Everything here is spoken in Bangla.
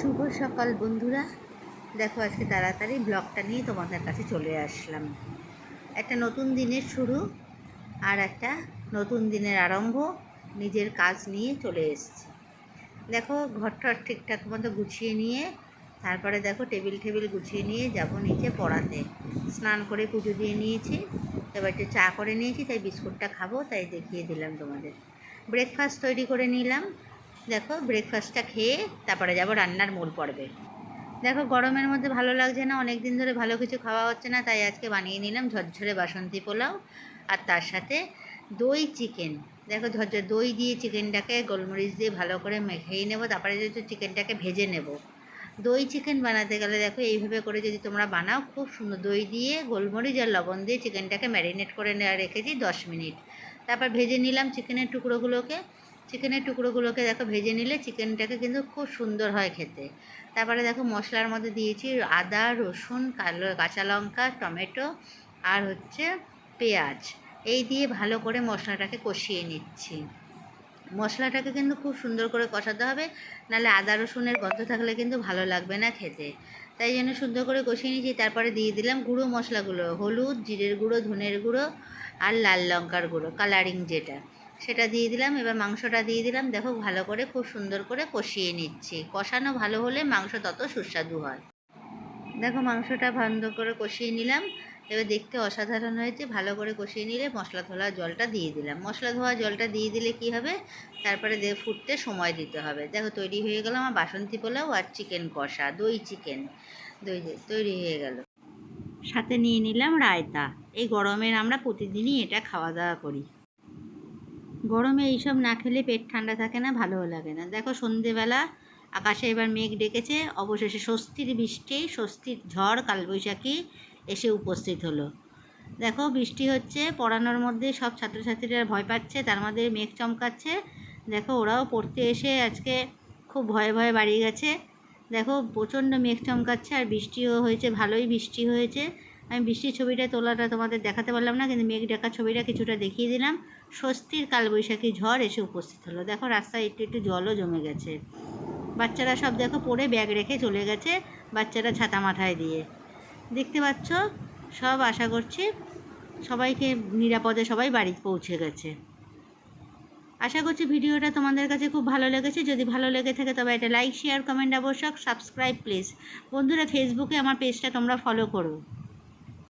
শুভ সকাল বন্ধুরা। দেখো আজকে তাড়াতাড়ি ব্লগটা নিয়ে তোমাদের কাছে চলে আসলাম। একটা নতুন দিনের শুরু আর একটা নতুন দিনের আরম্ভ নিজের কাজ নিয়ে চলে এসেছি। দেখো ঘরটা ঠিকঠাক মতো গুছিয়ে নিয়ে, তারপরে দেখো টেবিল টেবিল গুছিয়ে নিয়ে যাব নিচে পড়াতে। স্নান করে পুজো দিয়ে নিয়েছি, এবার একটু চা করে নিয়েছি, তাই বিস্কুটটা খাব, তাই দেখিয়ে দিলাম তোমাদের। ব্রেকফাস্ট তৈরি করে নিলাম দেখো ব্রেকফাস্টটা খেয়ে তারপরে যাব রান্নার মূল পর্বে। দেখো গরমের মধ্যে ভালো লাগছে না অনেক দিন ধরে ভালো কিছু খাওয়া হচ্ছে না, তাই আজকে বানিয়ে নিলাম ঝরঝরে বাসন্তী পোলাও আর তার সাথে দই চিকেন দেখো ঝরঝর দই দিয়ে চিকেনটাকে গোলমরিচ দিয়ে ভালো করে মেখেই নেব, তারপরে যদি চিকেনটাকে ভেজে নেব। দই চিকেন বানাতে গেলে দেখো এইভাবে করে যদি তোমরা বানাও, খুব সুন্দর দই দিয়ে গোলমরিচ আর লবণ দিয়ে চিকেনটাকে ম্যারিনেট করে রেখেছি দশ মিনিট। তারপর ভেজে নিলাম চিকেনের টুকরোগুলোকে চিকেনের টুকরোগুলোকে দেখো ভেজে নিলে চিকেনটাকে কিন্তু খুব সুন্দর হয় খেতে। তারপরে দেখো মশলার মধ্যে দিয়েছি আদা, রসুন, কালো, কাঁচা লঙ্কা, টমেটো আর হচ্ছে পেঁয়াজ। এই দিয়ে ভালো করে মশলাটাকে কষিয়ে নিচ্ছি। মশলাটাকে কিন্তু খুব সুন্দর করে কষাতে হবে, নাহলে আদা, রসুনের গন্ধ থাকলে কিন্তু ভালো লাগবে না খেতে। তাই জন্য সুন্দর করে কষিয়ে নিয়েছি, তারপরে দিয়ে দিলাম গুঁড়ো মশলাগুলো, হলুদ, জিরের গুঁড়ো, ধনের গুঁড়ো আর লাল লঙ্কার গুঁড়ো কালারিং যেটা। সেটা দিয়ে দিলাম, এবার মাংসটা দিয়ে দিলাম। দেখো ভালো করে, খুব সুন্দর করে কষিয়ে নিচ্ছি। কষানো ভালো হলে মাংস তত সুস্বাদু হয়। দেখো মাংসটা ভালো করে কষিয়ে নিলাম। এবার দেখতে অসাধারণ হয়েছে। ভালো করে কষিয়ে নিলে মশলা ধোয়া জলটা দিয়ে দিলাম। মশলা ধোয়া জলটা দিয়ে দিলে কি হবে? তারপরে দে ফুটতে সময় দিতে হবে। দেখো তৈরি হয়ে গেল আমার বাসন্তী পোলাও আর চিকেন কষা, দই চিকেন। দই তৈরি হয়ে গেল। সাথে নিয়ে নিলাম রায়তা। এই গরমের আমরা প্রতিদিনই এটা খাওয়া দাওয়া করি। গরমে এইসব না খেলে পেট ঠান্ডা থাকে না, ভালোও লাগে না। দেখো সন্ধেবেলা আকাশে এবার মেঘ ডেকেছে, অবশেষে স্বস্তির বৃষ্টি, স্বস্তির ঝড় কালবৈশাখী এসে উপস্থিত হলো। দেখো বৃষ্টি হচ্ছে, পড়ানোর মধ্যে সব ছাত্রছাত্রীরা ভয় পাচ্ছে, তার মধ্যে মেঘ চমকাচ্ছে। দেখো ওরাও পড়তে এসে আজকে খুব ভয়ে ভয়ে বাড়ি গেছে। দেখো প্রচণ্ড মেঘ চমকাচ্ছে আর বৃষ্টিও হয়েছে, ভালোই বৃষ্টি হয়েছে। আমি বৃষ্টির ছবিটা তোলাটা তোমাদের দেখাতে পারলাম না, কিন্তু মেঘ ডাকা ছবিটা কিছুটা দেখিয়ে দিলাম। স্বস্তির কালবৈশাখী ঝড় এসে উপস্থিত হলো। দেখো রাস্তায় একটু একটু জলও জমে গেছে। বাচ্চারা সব দেখো পড়ে ব্যাগ রেখে চলে গেছে বাচ্চারা ছাতা মাথায় দিয়ে। দেখতে পাচ্ছ? সব আশা করছি সবাইকে নিরাপদে সবাই বাড়ি পৌঁছে গেছে। আশা করছি ভিডিওটা তোমাদের কাছে খুব ভালো লেগেছে। যদি ভালো লেগে থাকে তবে এটা লাইক শেয়ার কমেন্ট আবশ্যক সাবস্ক্রাইব প্লিজ বন্ধুরা ফেসবুকে আমার পেজটা তোমরা ফলো করো।